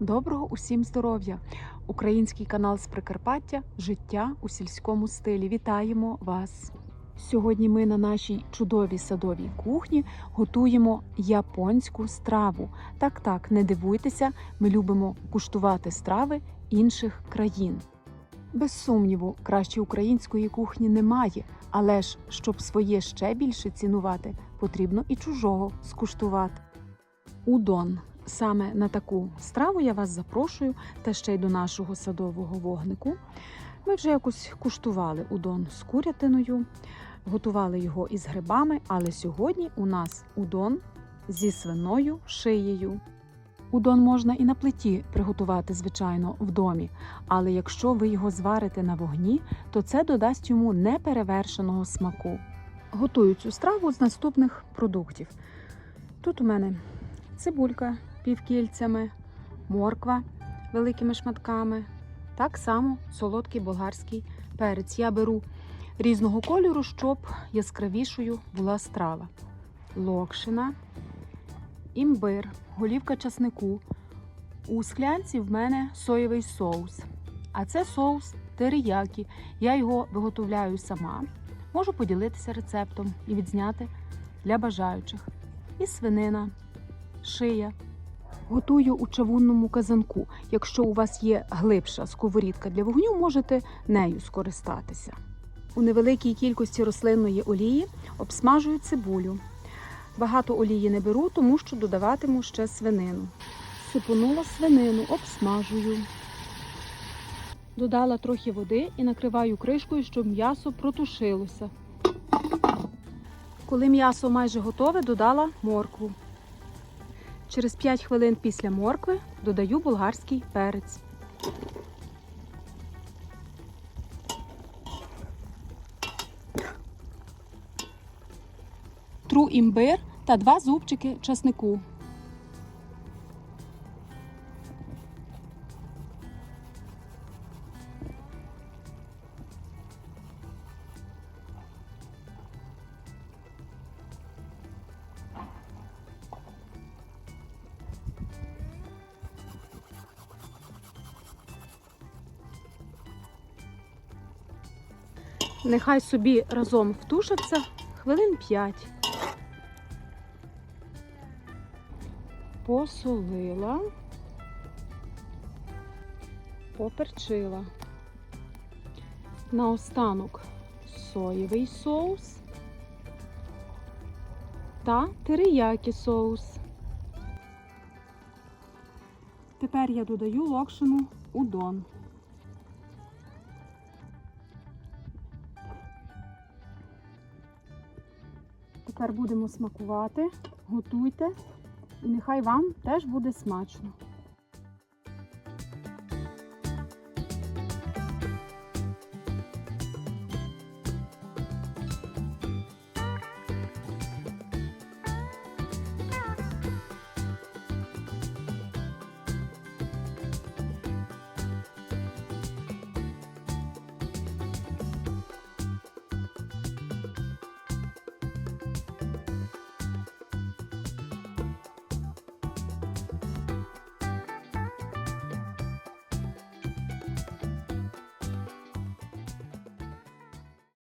Доброго усім здоров'я! Український канал з Прикарпаття Життя у сільському стилі. Вітаємо вас! Сьогодні ми на нашій чудовій садовій кухні готуємо японську страву. Так, так, не дивуйтеся, ми любимо куштувати страви інших країн. Без сумніву, краще української кухні немає, але ж щоб своє ще більше цінувати, потрібно і чужого скуштувати. Удон. Саме на таку страву я вас запрошую та ще й до нашого садового вогнику. Ми вже якось куштували удон з курятиною, готували його із грибами, але сьогодні у нас удон зі свиною шиєю. Удон можна і на плиті приготувати, звичайно, в домі, але якщо ви його зварите на вогні, то це додасть йому неперевершеного смаку. Готую цю страву з наступних продуктів. Тут у мене цибулька півкільцями, морква великими шматками. Так само солодкий болгарський перець. Я беру різного кольору, щоб яскравішою була страва. Локшина, імбир, голівка часнику. У склянці в мене соєвий соус. А це соус териякі. Я його виготовляю сама. Можу поділитися рецептом і відзняти для бажаючих. І свинина, шия. Готую у чавунному казанку. Якщо у вас є глибша сковорідка для вогню, можете нею скористатися. У невеликій кількості рослинної олії обсмажую цибулю. Багато олії не беру, тому що додаватиму ще свинину. Сипонула свинину, обсмажую. Додала трохи води і накриваю кришкою, щоб м'ясо протушилося. Коли м'ясо майже готове, додала моркву. Через 5 хвилин після моркви додаю болгарський перець. Тру імбир та два зубчики часнику. Нехай собі разом втушаться хвилин 5. Посолила, поперчила. Наостанок соєвий соус та териякі соус. Тепер я додаю локшину удон. Тепер будемо смакувати, готуйте, і нехай вам теж буде смачно.